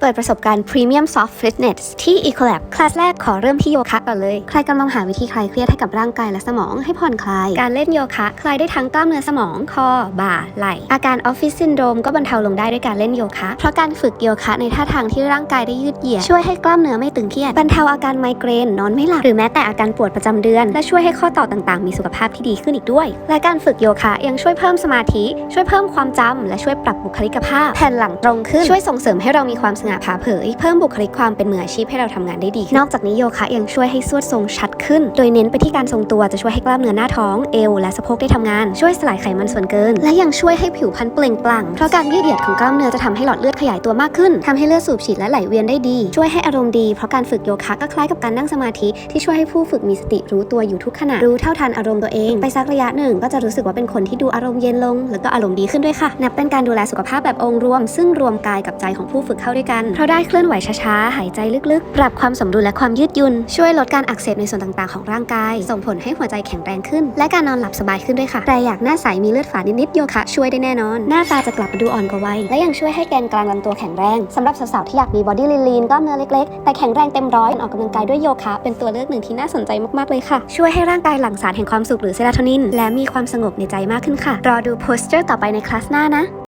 เปิดประสบการณ์ Premium Soft Fitness ที่ Ecolab คลาสแรกขอเริ่มที่โยคะก่อนเลย ใครกำลังหาวิธีคลายเครียดให้กับร่างกายและสมองให้ผ่อนคลาย การเล่นโยคะ คลายได้ทั้งกล้ามเนื้อสมอง คอ บ่า ไหล่ อาการออฟฟิศซินโดรมก็บรรเทาลงได้ด้วยการเล่นโยคะ เพราะการฝึกโยคะในท่าทางที่ร่างกายได้ยืดเหยียด ช่วยให้กล้ามเนื้อไม่ตึงเครียด บรรเทาอาการไมเกรน นอนไม่หลับ หรือแม้แต่อาการปวดประจำเดือน และช่วยให้ข้อต่อต่างๆ มีสุขภาพที่ดีขึ้นอีกด้วย และการฝึกโยคะยังช่วยเพิ่มสมาธิ ช่วยเพิ่มความจำและช่วยปรับบุคลิกภาพ แผ่นหลังตรงขึ้น ช่วยส่งเสริมให้เรามีความสง่าผ่าเผย เพิ่มบุคลิกความเป็นมืออาชีพให้เราทำงานได้ดี นอกจากนี้โยคะยังช่วยให้สวดทรงชัดขึ้น โดยเน้นไปที่การทรงตัวจะช่วยให้กล้ามเนื้อหน้าท้อง เอว และสะโพกได้ทำงาน ช่วยสลายไขมันส่วนเกิน และยังช่วยให้ผิวพรรณเปล่งปลั่ง เพราะการยืดเหยียดของกล้ามเนื้อจะทำให้หลอดเลือดขยายตัวมากขึ้นทำให้เลือดสูบฉีดและไหลเวียนได้ดี ช่วยให้อารมณ์ดี เพราะการฝึกโยคะก็คล้ายกับการนั่งสมาธิที่ช่วยให้ผู้ฝึกมีสติรู้ตัวอยู่ทุกขณะ รู้เท่าทันอารมณ์ตัวเอง ไปสักระยะหนึ่งก็จะรู้สึกว่าเป็นคนที่ดูอารมณ์เย็นลง แล้วก็อารมณ์ดีขึ้นด้วยค่ะ นับเป็นการดูแลสุขภาพแบบองค์รวม ซึ่งรวมกายกับใจของผู้ฝึกเข้าด้วยกัน เพราะได้เคลื่อนไหวช้าๆ หายใจลึกๆ ปรับความสมดุลและความยืดหยุ่น ช่วยลดการอักเสบในส่วนต่างๆ ของร่างกาย ส่งผลให้หัวใจแข็งแรงขึ้น และการนอนหลับสบายขึ้นด้วยค่ะใครอยากหน้าใสมีเลือดฝาดนิดๆโยคะช่วยได้แน่นอน หน้าตาจะกลับมาดูอ่อนกว่าวัยและยังช่วยให้แกนกลางลำตัวแข็งแรงสำหรับสาวๆที่อยากมีบอดี้ลีนๆกล้ามเนื้อเล็กๆแต่แข็งแรงเต็มร้อยออกกำลังกายด้วยโยคะ เป็นตัวเลือกหนึ่งที่น่าสนใจมากๆเลยค่ะ ช่วยให้ร่างกายหลั่งสารแห่งความสุขหรือเซโรโทนิน และมีความสงบในใจมากขึ้นค่ะ รอดูโพสเจอร์ต่อไปในคลาสหน้านะ